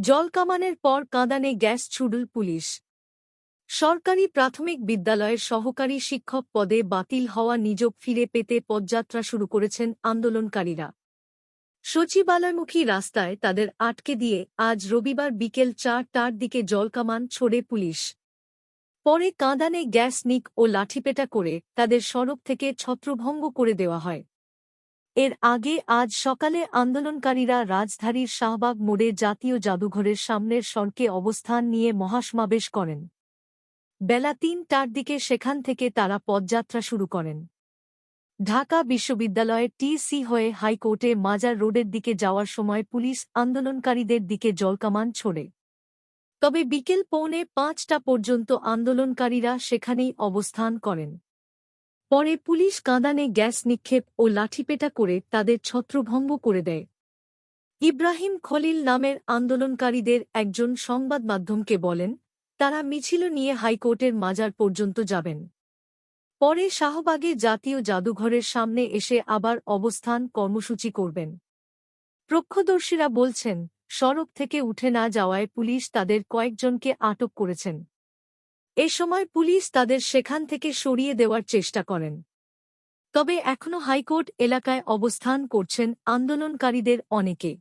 জলকামানের পর কাঁদানে gas ছুড়ল police. সরকারি প্রাথমিক বিদ্যালয়ের সহকারী শিক্ষক পদে বাতিল হওয়া নিযোগ ফিরে পেতে পদযাত্রা শুরু করেছেন আন্দোলনকারীরা। সচিবালয়মুখী রাস্তায় তাদের আটকে দিয়ে আজ রবিবার বিকেল চারটার দিকে জলকামান ছোড়ে পুলিশ। পরে কাঁদানে গ্যাস নিক ও লাঠিপেটা করে তাদের সড়ক থেকে ছত্রভঙ্গ করে দেওয়া হয়। এর আগে আজ সকালে আন্দোলনকারীরা রাজধানীর শাহবাগ মোড়ে জাতীয় জাদুঘরের সামনের সড়কে অবস্থান নিয়ে মহাসমাবেশ করেন। বেলা তিনটার দিকে সেখান থেকে তারা পদযাত্রা শুরু করেন। ঢাকা বিশ্ববিদ্যালয়ের টিসি হয়ে হাইকোর্টে মাজার রোডের দিকে যাওয়ার সময় পুলিশ আন্দোলনকারীদের দিকে জলকামান ছোড়ে। তবে বিকেল পৌনে পাঁচটা পর্যন্ত আন্দোলনকারীরা সেখানেই অবস্থান করেন। পরে পুলিশ কাঁদানে গ্যাস নিক্ষেপ ও লাঠিপেটা করে তাদের ছত্রভঙ্গ করে দেয়। ইব্রাহিম খলিল নামের আন্দোলনকারীদের একজন সংবাদ মাধ্যমকে বলেন, তারা মিছিল নিয়ে হাইকোর্টের মাজার পর্যন্ত যাবেন। পরে শাহবাগে জাতীয় জাদুঘরের সামনে এসে আবার অবস্থান কর্মসূচি করবেন। প্রক্ষদর্শীরা বলছেন, সড়ক থেকে উঠে না যাওয়ায় পুলিশ তাদের কয়েকজনকে আটক করেছেন। এ সময় পুলিশ তাদের সেখান থেকে সরিয়ে দেওয়ার চেষ্টা করেন। তবে এখনও হাইকোর্ট এলাকায় অবস্থান করছেন আন্দোলনকারীদের অনেকে।